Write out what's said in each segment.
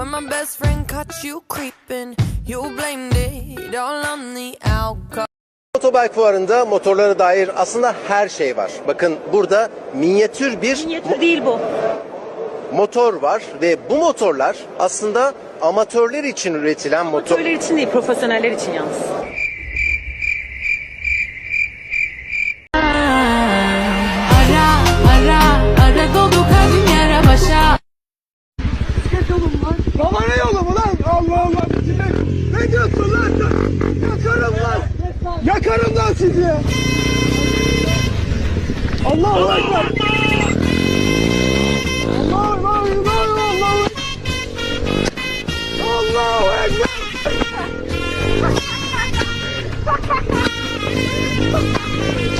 when my best friend caught you creeping. You blamed it all on the alcohol. Otobike fuarında motorlara dair aslında her şey var. Bakın burada minyatür bir Minyatür değil bu. motor var ve bu motorlar aslında amatörler için üretilen motor. Amatörler için değil, profesyoneller için yalnız. Lan sizi. Allahu Ekber. Allahu Ekber. Allahu Ekber.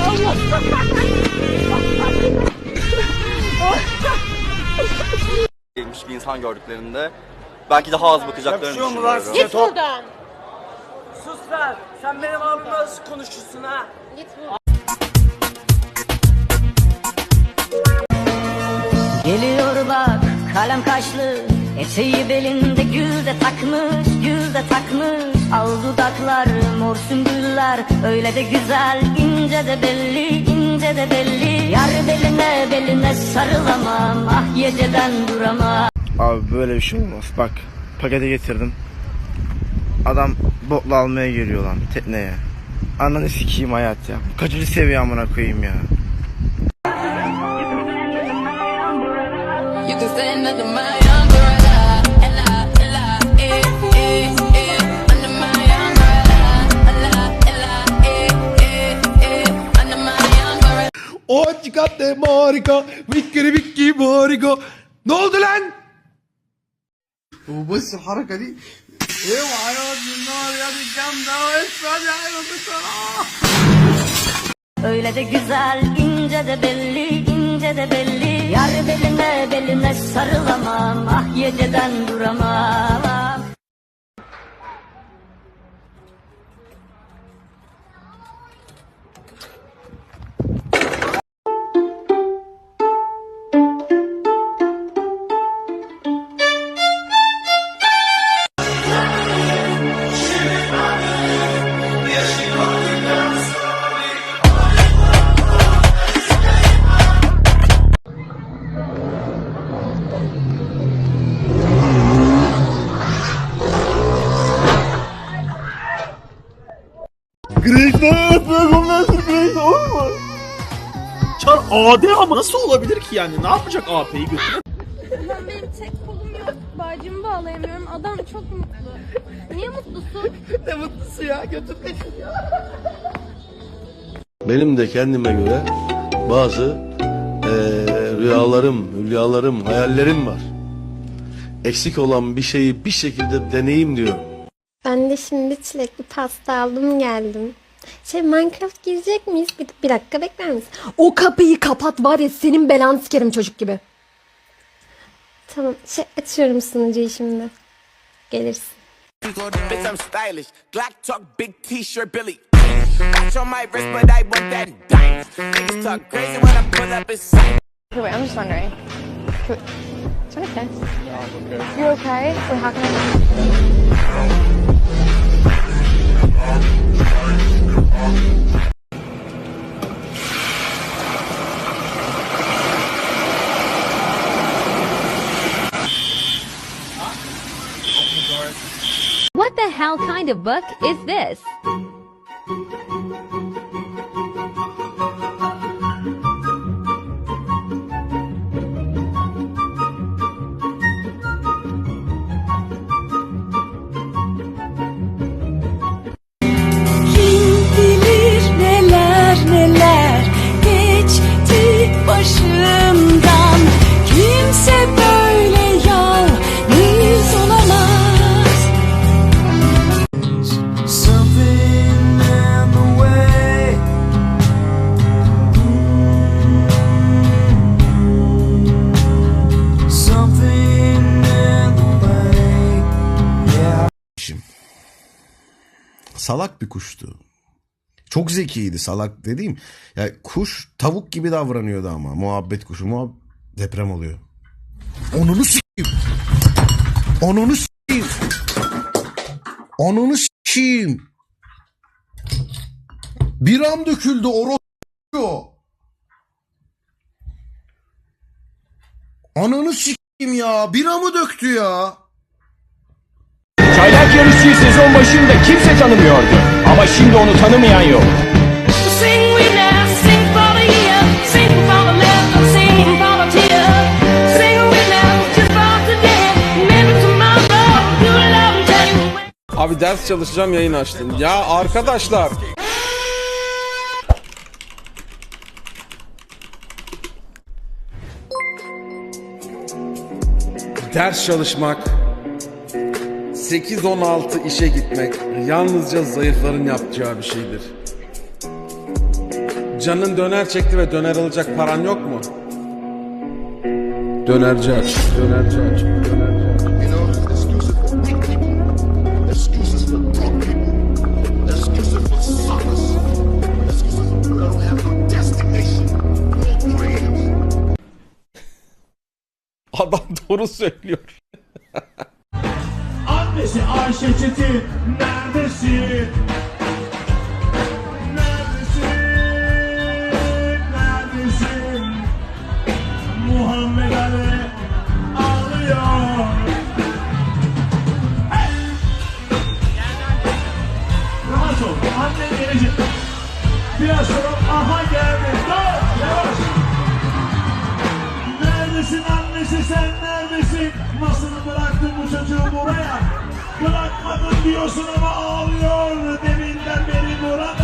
Allahu Ekber. gelmiş bir insan gördüklerinde belki daha az bakacaklarını düşünüyorum. Git buradan. Sus lan. Sen benim abimle nasıl konuşursun ha? Geliyor bak kalem kaşlı Eteği belinde gül de takmış Gül de takmış Al dudaklar mor sümbüller Öyle de güzel ince de belli ince de belli Yar beline beline sarılamam Ah yeceden duramam Abi böyle bir şey olmaz. Bak pakete getirdim. Adam botla almaya geliyor lan tekneye. Ananı sikiyim hayat ya. Kaçıncı seviye amına koyayım ya. You can send another my umbrella Ella, Ella, Under my umbrella Ella, Ella, eh, eh, eh. Under my umbrella O çıkarttı moriko Vikkiri vikki moriko Ne oldu lan? Bu basit harika değil Öyle de güzel ince de belli ince de belli. Yar belime belime sarılamam Ah yeceden duramam. AD ama nasıl olabilir ki yani? Ne yapacak AP'yi götürüp? Ulan benim tek kolum yok. Bağcımı bağlayamıyorum. Adam çok mutlu. Niye mutlusun? Ne mutlusu ya götürmek Benim de kendime göre bazı eee, rüyalarım, hülyalarım, hayallerim var. Eksik olan bir şeyi bir şekilde deneyim diyorum. Ben de şimdi çilekli pasta aldım geldim. Şey Minecraft girecek miyiz? Bir, bir dakika bekler misin? O kapıyı kapat var ya senin belanı sikerim çocuk gibi. Tamam şey açıyorum sunucuyu şimdi. Gelirsin. Bitch, I'm stylish. Glock talk, big t-shirt, Billy. Watch on my wrist, but I want that dime. Niggas talk crazy when I pull up in sight. Okay, wait, I'm just wondering. Could we... Is that okay? You're okay? Wait, how can I... What the hell kind of book is this? Salak bir kuştu. Çok zekiydi salak dediğim. Ya kuş tavuk gibi davranıyordu ama muhabbet kuşu muhab deprem oluyor. Onunu s**eyim. Onunu s**eyim. Onunu s**eyim. Biram döküldü orospu. Ananı s**eyim ya. Biramı döktü ya. Sezon başında kimse tanımıyordu. Ama şimdi onu tanımayan yok. Sing we now, sing for the year, sing for the laughter, sing for the tears. Sing we now, just for today, maybe tomorrow, you love and tell you Abi ders çalışacağım yayın açtım. Ya arkadaşlar. Ders çalışmak, 8-16 işe gitmek yalnızca zayıfların yapacağı bir şeydir. Canın döner çekti ve döner alacak paran yok mu? Dönerci aç, dönerci aç. Adam doğru söylüyor. Annesi Ayşe Çetin neredesin? Neredesin? Neredesin? Muhammed Ali ağlıyor. Neredesin? Nasıl bıraktın bu çocuğu buraya? Bırakmadın diyorsun ama ağlıyor deminden beri burada.